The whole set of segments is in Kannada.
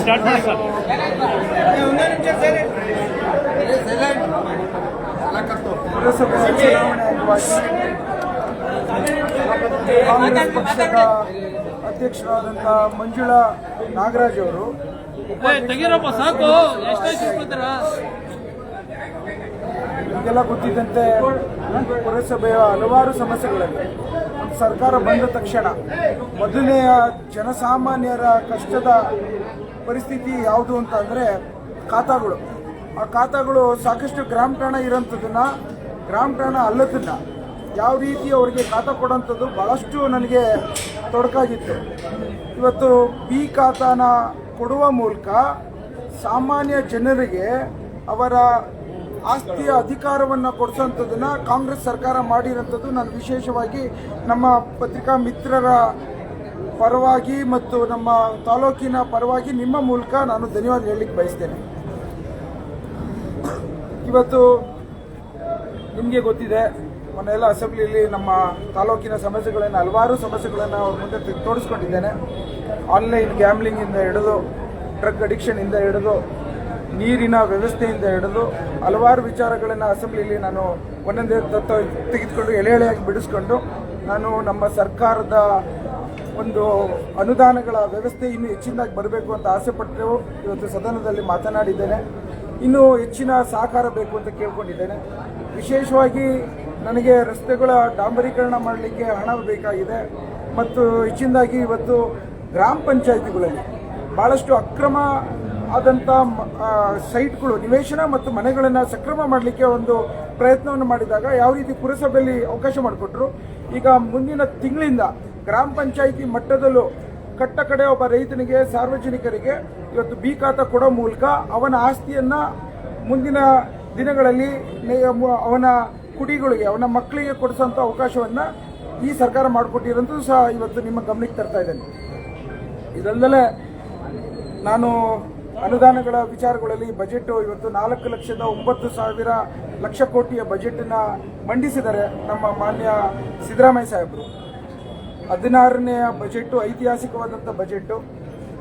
ಸ್ಟಾರ್ಟ್ ಮಾಡಿ ಕಾಂಗ್ರೆಸ್ ಪಕ್ಷದ ಅಧ್ಯಕ್ಷರಾದಂಥ ಮಂಜುಳಾ ನಾಗರಾಜ್ ಅವರು ಸಾಕು ಈಗೆಲ್ಲ ಗೊತ್ತಿದ್ದಂತೆ ಪುರಸಭೆಯ ಹಲವಾರು ಸಮಸ್ಯೆಗಳಿವೆ. ನಮ್ಮ ಸರ್ಕಾರ ಬಂದ ತಕ್ಷಣ ಮೊದಲನೆಯ ಜನಸಾಮಾನ್ಯರ ಕಷ್ಟದ ಪರಿಸ್ಥಿತಿ ಯಾವುದು ಅಂತ ಅಂದರೆ ಖಾತಾಗಳು. ಆ ಖಾತಾಗಳು ಸಾಕಷ್ಟು ಗ್ರಾಮ ಠಾಣ ಇರೋಂಥದ್ದನ್ನ, ಗ್ರಾಮ ಠಾಣ ಅಲ್ಲದನ್ನ ಯಾವ ರೀತಿ ಅವರಿಗೆ ಖಾತಾ ಕೊಡೋಂಥದ್ದು ಭಾಳಷ್ಟು ನನಗೆ ತೊಡಕಾಗಿತ್ತು. ಇವತ್ತು ಬಿ ಖಾತಾನ ಕೊಡುವ ಮೂಲಕ ಸಾಮಾನ್ಯ ಜನರಿಗೆ ಅವರ ಆಸ್ತಿಯ ಅಧಿಕಾರವನ್ನು ಕೊಡಿಸೋಂಥದ್ದನ್ನ ಕಾಂಗ್ರೆಸ್ ಸರ್ಕಾರ ಮಾಡಿರೋಂಥದ್ದು ನಾನು ವಿಶೇಷವಾಗಿ ನಮ್ಮ ಪತ್ರಿಕಾ ಮಿತ್ರರ ಪರವಾಗಿ ಮತ್ತು ನಮ್ಮ ತಾಲೂಕಿನ ಪರವಾಗಿ ನಿಮ್ಮ ಮೂಲಕ ನಾನು ಧನ್ಯವಾದ ಹೇಳಲಿಕ್ಕೆ ಬಯಸ್ತೇನೆ. ಇವತ್ತು ನಿಮಗೆ ಗೊತ್ತಿದೆ ಮೊನ್ನೆಲ್ಲ ಅಸೆಂಬ್ಲಿಯಲ್ಲಿ ನಮ್ಮ ತಾಲೂಕಿನ ಸಮಸ್ಯೆಗಳನ್ನು, ಹಲವಾರು ಸಮಸ್ಯೆಗಳನ್ನು ಅವ್ರ ಮುಂದೆ ತೋರಿಸ್ಕೊಂಡಿದ್ದೇನೆ. ಆನ್ಲೈನ್ ಗ್ಯಾಮ್ಲಿಂಗಿಂದ ಹಿಡಿದು, ಡ್ರಗ್ ಅಡಿಕ್ಷನಿಂದ ಹಿಡಿದು ನೀರಿನ ವ್ಯವಸ್ಥೆಯಿಂದ ಹಿಡಿದು ಹಲವಾರು ವಿಚಾರಗಳನ್ನು ಅಸೆಂಬ್ಲಿಯಲ್ಲಿ ನಾನು ಒಂದೊಂದೇ ತತ್ವ ತೆಗೆದುಕೊಂಡು ಎಳೆ ಎಳೆಯಾಗಿ ಬಿಡಿಸ್ಕೊಂಡು ನಾನು ನಮ್ಮ ಸರ್ಕಾರದ ಒಂದು ಅನುದಾನಗಳ ವ್ಯವಸ್ಥೆ ಇನ್ನು ಹೆಚ್ಚಿನದಾಗಿ ಬರಬೇಕು ಅಂತ ಆಸೆ ಪಟ್ಟು ಇವತ್ತು ಸದನದಲ್ಲಿ ಮಾತನಾಡಿದ್ದೇನೆ. ಇನ್ನೂ ಹೆಚ್ಚಿನ ಸಹಕಾರ ಬೇಕು ಅಂತ ಕೇಳ್ಕೊಂಡಿದ್ದೇನೆ. ವಿಶೇಷವಾಗಿ ನನಗೆ ರಸ್ತೆಗಳ ಡಾಂಬರೀಕರಣ ಮಾಡಲಿಕ್ಕೆ ಹಣ ಬೇಕಾಗಿದೆ ಮತ್ತು ಹೆಚ್ಚಿನದಾಗಿ ಇವತ್ತು ಗ್ರಾಮ ಪಂಚಾಯಿತಿಗಳಲ್ಲಿ ಭಾಳಷ್ಟು ಅಕ್ರಮ ಆದಂಥ ಸೈಟ್ಗಳು, ನಿವೇಶನ ಮತ್ತು ಮನೆಗಳನ್ನು ಸಕ್ರಮ ಮಾಡಲಿಕ್ಕೆ ಒಂದು ಪ್ರಯತ್ನವನ್ನು ಮಾಡಿದಾಗ ಯಾವ ರೀತಿ ಪುರಸಭೆಯಲ್ಲಿ ಅವಕಾಶ ಮಾಡಿಕೊಟ್ರು. ಈಗ ಮುಂದಿನ ತಿಂಗಳಿಂದ ಗ್ರಾಮ ಪಂಚಾಯಿತಿ ಮಟ್ಟದಲ್ಲೂ ಕಟ್ಟ ಕಡೆ ಒಬ್ಬ ರೈತನಿಗೆ, ಸಾರ್ವಜನಿಕರಿಗೆ ಇವತ್ತು ಬಿ ಖಾತಾ ಕೊಡೋ ಮೂಲಕ ಅವನ ಆಸ್ತಿಯನ್ನು ಮುಂದಿನ ದಿನಗಳಲ್ಲಿ ಅವನ ಕುಡಿಗಳಿಗೆ, ಅವನ ಮಕ್ಕಳಿಗೆ ಕೊಡಿಸೋಂಥ ಅವಕಾಶವನ್ನು ಈ ಸರ್ಕಾರ ಮಾಡಿಕೊಟ್ಟಿರೋದು ಸಹ ಇವತ್ತು ನಿಮ್ಮ ಗಮನಕ್ಕೆ ತರ್ತಾ ಇದ್ದೇನೆ. ಇದಲ್ಲದೆ ನಾನು ಅನುದಾನಗಳ ವಿಚಾರಗಳಲ್ಲಿ ಬಜೆಟ್ ಇವತ್ತು ನಾಲ್ಕು ಲಕ್ಷದ ಒಂಬತ್ತು ಸಾವಿರ ಲಕ್ಷ ಕೋಟಿಯ ಬಜೆಟನ್ನ ಮಂಡಿಸಿದ್ದಾರೆ ನಮ್ಮ ಮಾನ್ಯ ಸಿದ್ದರಾಮಯ್ಯ ಸಾಹೇಬರು. ಹದಿನಾರನೆಯ ಬಜೆಟ್, ಐತಿಹಾಸಿಕವಾದಂಥ ಬಜೆಟ್.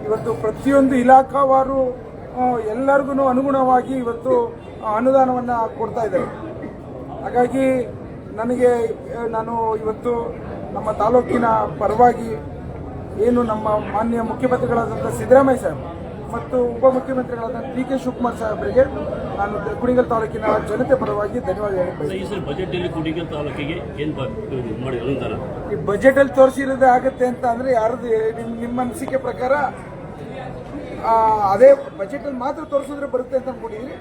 ಇವತ್ತು ಪ್ರತಿಯೊಂದು ಇಲಾಖಾವಾರು ಎಲ್ಲರಿಗೂ ಅನುಗುಣವಾಗಿ ಇವತ್ತು ಅನುದಾನವನ್ನು ಕೊಡ್ತಾ ಇದ್ದಾರೆ. ಹಾಗಾಗಿ ನನಗೆ ನಾನು ಇವತ್ತು ನಮ್ಮ ತಾಲೂಕಿನ ಪರವಾಗಿ ಏನು ನಮ್ಮ ಮಾನ್ಯ ಮುಖ್ಯಮಂತ್ರಿಗಳಾದಂಥ ಸಿದ್ದರಾಮಯ್ಯ ಸಾಹೇಬ್ ಮತ್ತು ಉಪಮುಖ್ಯಮಂತ್ರಿಗಳಾದ ಡಿ ಕೆ ಶಿವಕುಮಾರ್ ಸಾಹೇಬರಿಗೆ ನಾನು ಕುಣಿಗಲ್ ತಾಲೂಕಿನ ಜನತೆ ಪರವಾಗಿ ಧನ್ಯವಾದ. ಈ ಸಲ ಬಜೆಟ್ ಅಲ್ಲಿ ಕುಡಿಗಲ್ ತಾಲೂಕಿಗೆ ಏನ್ ಬ- ಇದು ಮಾಡಿ ಅನುದಾನ ಈ ಬಜೆಟ್ ಅಲ್ಲಿ ತೋರಿಸಿರೋದೇ ಆಗುತ್ತೆ ಅಂತ ಅಂದ್ರೆ ಯಾರ್ದು ನಿಮ್ ನಿಮ್ಮ ಅನಿಸಿಕೆ ಪ್ರಕಾರ ಆ, ಅದೇ ಬಜೆಟ್ ಅಲ್ಲಿ ಮಾತ್ರ ತೋರಿಸಿದ್ರೆ ಬರುತ್ತೆ ಅಂತ ಅನ್ಕೊಂಡಿದ್ರಿ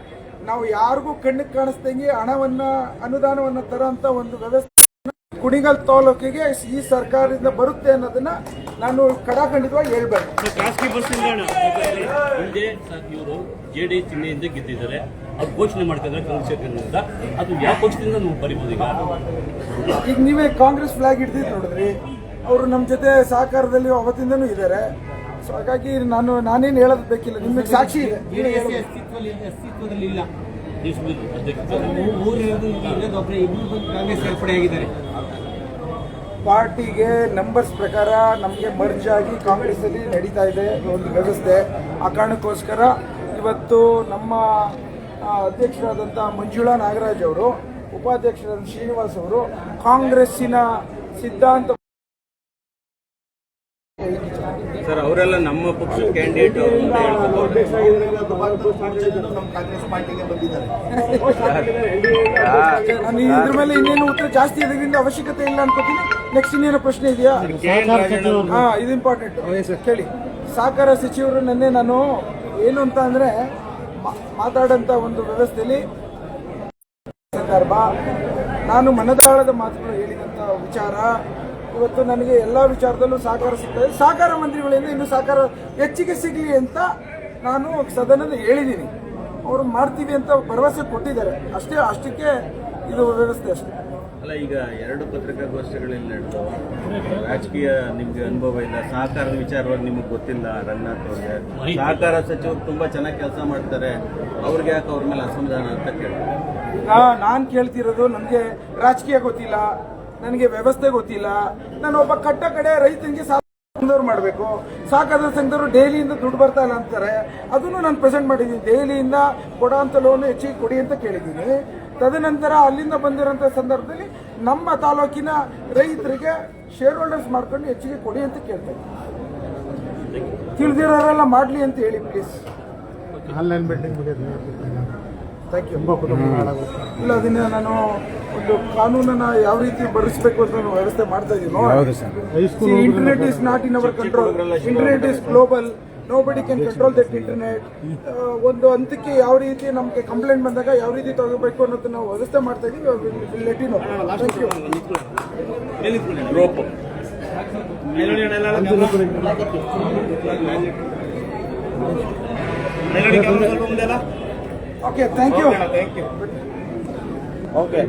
ನಾವು ಯಾರಿಗೂ ಕಣ್ಣಿಗೆ ಕಾಣಿಸ್ದಂಗೆ ಹಣವನ್ನ ಅನುದಾನವನ್ನ ತರೋಂತ ಒಂದು ವ್ಯವಸ್ಥೆ ಕುಣಿಗಲ್ ತಾಲೂಕಿಗೆ ಈ ಸರ್ಕಾರದಿಂದ ಬರುತ್ತೆ ಅನ್ನೋದನ್ನ ನಾನು ಕಡಾಖಂಡಿತವಾಗಿ ಹೇಳ್ಬೇಕು ಖಾಸಗಿ ಬಸ್ ನಿಲ್ದಾಣ ಹಿಂದೆ ಇವರು ಜೆ ಡಿ ಚಿಹ್ನೆಯಿಂದ ಗೆದ್ದಿದ್ದಾರೆ. ಅದು ಘೋಷಣೆ ಮಾಡ್ತಿದ್ದಾರೆ ಕಾಂಗ್ರೆಸ್ ಅದು ಯಾವ ಪಕ್ಷದಿಂದ ನೀವು ಬರಿಬೋದು ಈಗ? ಈಗ ನೀವೇ ಕಾಂಗ್ರೆಸ್ ಫ್ಲಾಗ್ ಹಿಡ್ದಿದ್ದು ನೋಡಿದ್ರಿ. ಅವರು ನಮ್ಮ ಜೊತೆ ಸಹಕಾರದಲ್ಲಿ ಅವತ್ತಿಂದನೂ ಇದ್ದಾರೆ. ಸೊ ಹಾಗಾಗಿ ನಾನು ನಾನೇನು ಹೇಳೋದು ಬೇಕಿಲ್ಲ. ನಿಮಗೆ ಸಾಕ್ಷಿ ಇದೆ. ಅಸ್ತಿತ್ವದಲ್ಲಿ ಇಲ್ಲ. ಪಾರ್ಟಿಗೆ ನಂಬರ್ಸ್ ಪ್ರಕಾರ ನಮಗೆ ಮರ್ಜ್ ಆಗಿ ಕಾಂಗ್ರೆಸ್ ಅಲ್ಲಿ ನಡೀತಾ ಇದೆ ಒಂದು ವ್ಯವಸ್ಥೆ. ಆ ಕಾರಣಕ್ಕೋಸ್ಕರ ಇವತ್ತು ನಮ್ಮ ಅಧ್ಯಕ್ಷರಾದಂತಹ ಅಧ್ಯಕ್ಷರಾದಂಥ ಮಂಜುಳಾ ನಾಗರಾಜ್ ಅವರು ಉಪಾಧ್ಯಕ್ಷರಾದ ಶ್ರೀನಿವಾಸ್ ಅವರು ಕಾಂಗ್ರೆಸ್ಸಿನ ಸಿದ್ಧಾಂತ ಸರ್ ಅವರೆಲ್ಲ ನಮ್ಮ ಪಕ್ಷದ ಕ್ಯಾಂಡಿಡೇಟ್ ಬಂದಿದ್ದಾರೆ ಇದ್ರ ಮೇಲೆ ಇನ್ನೇನು ಉತ್ತರ ಜಾಸ್ತಿ ಇದರಿಂದ ಅವಶ್ಯಕತೆ ಇಲ್ಲ ಅನ್ಕೋತೀನಿ. ನೆಕ್ಸ್ಟ್ ಇನ್ನೇನು ಪ್ರಶ್ನೆ ಇದೆಯಾ? ಹಾ ಇದು ಇಂಪಾರ್ಟೆಂಟ್ ಕೇಳಿ. ಸಹಕಾರ ಸಚಿವರು ನಿನ್ನೆ ನಾನು ಏನು ಅಂತ ಅಂದ್ರೆ ಮಾ- ಮಾತಾಡಂತ ಒಂದು ವ್ಯವಸ್ಥೆಯಲ್ಲಿ ಸಂದರ್ಭ ನಾನು ಮನದಾಳದ ಮಾತುಗಳು ಹೇಳಿದಂತ ವಿಚಾರ. ಇವತ್ತು ನನಗೆ ಎಲ್ಲಾ ವಿಚಾರದಲ್ಲೂ ಸಹಕಾರ ಸಿಗ್ತದೆ. ಸಹಕಾರ ಮಂತ್ರಿಗಳಿಂದ ಇನ್ನು ಸಹಕಾರ ಹೆಚ್ಚಿಗೆ ಸಿಗಲಿ ಅಂತ ನಾನು ಸದನದ ಹೇಳಿದ್ದೀನಿ ಅವರು ಮಾಡ್ತೀವಿ ಅಂತ ಭರವಸೆ ಕೊಟ್ಟಿದ್ದಾರೆ. ಅಷ್ಟೇ ಅಷ್ಟಕ್ಕೆ ಇದು ವ್ಯವಸ್ಥೆ ಅಷ್ಟೇ. ಅಲ್ಲ ಈಗ ಎರಡು ಪತ್ರಿಕಾಗೋಷ್ಠಿಗಳಲ್ಲಿ ನಡೆದು ರಾಜಕೀಯ ನಿಮ್ಗೆ ಅನುಭವ ಇಲ್ಲ. ಸಹಕಾರದ ವಿಚಾರವಾಗಿ ನಿಮಗೆ ಗೊತ್ತಿಲ್ಲ ರಂಗನಾಥ್ ಅವ್ರಿಗೆ. ಸಹಕಾರ ಸಚಿವರು ತುಂಬಾ ಚೆನ್ನಾಗಿ ಕೆಲಸ ಮಾಡ್ತಾರೆ. ಅವ್ರಿಗೆ ಯಾಕೆ ಅವ್ರ ಮೇಲೆ ಅಸಮಾಧಾನ ಅಂತ ಈಗ ನಾನು ಕೇಳ್ತಿರೋದು ನನಗೆ ರಾಜಕೀಯ ಗೊತ್ತಿಲ್ಲ. ನನಗೆ ವ್ಯವಸ್ಥೆ ಗೊತ್ತಿಲ್ಲ. ನಾನು ಒಬ್ಬ ಕಟ್ಟ ಕಡೆ ರೈತನಿಗೆ ಸಂಘದವ್ರು ಮಾಡಬೇಕು. ಸಾಕಾದ ಸಂಘದವರು ಡೈಲಿಯಿಂದ ದುಡ್ಡು ಬರ್ತಾ ಇಲ್ಲ ಅಂತಾರೆ. ಅದನ್ನು ನಾನು ಪ್ರೆಸೆಂಟ್ ಮಾಡಿದ್ದೀನಿ. ಡೈಲಿಯಿಂದ ಕೊಡೋ ಅಂತ ಲೋನ್ ಹೆಚ್ಚಿಗೆ ಕೊಡಿ ಅಂತ ಕೇಳಿದ್ದೀನಿ. ತದನಂತರ ಅಲ್ಲಿಂದ ಬಂದಿರೋಂಥ ಸಂದರ್ಭದಲ್ಲಿ ನಮ್ಮ ತಾಲೂಕಿನ ರೈತರಿಗೆ ಶೇರ್ ಹೋಲ್ಡರ್ಸ್ ಮಾಡ್ಕೊಂಡು ಹೆಚ್ಚಿಗೆ ಕೊಡಿ ಅಂತ ಕೇಳ್ತೇನೆ ತಿಳಿದಿರೋರೆಲ್ಲ ಮಾಡಲಿ ಅಂತ ಹೇಳಿ ಪ್ಲೀಸ್ ಆನ್ಲೈನ್ ಥ್ಯಾಂಕ್ ಯು ತುಂಬ ಕುಟುಂಬಗಳಾಗುತ್ತೆ ಇಲ್ಲ ಅದನ್ನ ನಾನು ಒಂದು ಕಾನೂನನ್ನು ಯಾವ ರೀತಿ ಬಡಿಸಬೇಕು ಅಂತ ನಾನು ವ್ಯವಸ್ಥೆ ಮಾಡ್ತಾ ಇದ್ದೀನಿ high school internet is not in our control internet is global nobody can control that internet ಒಂದು ಹಂತಕ್ಕೆ ಯಾವ ರೀತಿ ನಮಗೆ ಕಂಪ್ಲೇಂಟ್ ಬಂದಾಗ ಯಾವ ರೀತಿ ತಗೋಬೇಕು ಅನ್ನೋದನ್ನ ನಾವು ವ್ಯವಸ್ಥೆ ಮಾಡ್ತಾ ಇದೀವಿ. Let in thank you rope okay thank you okay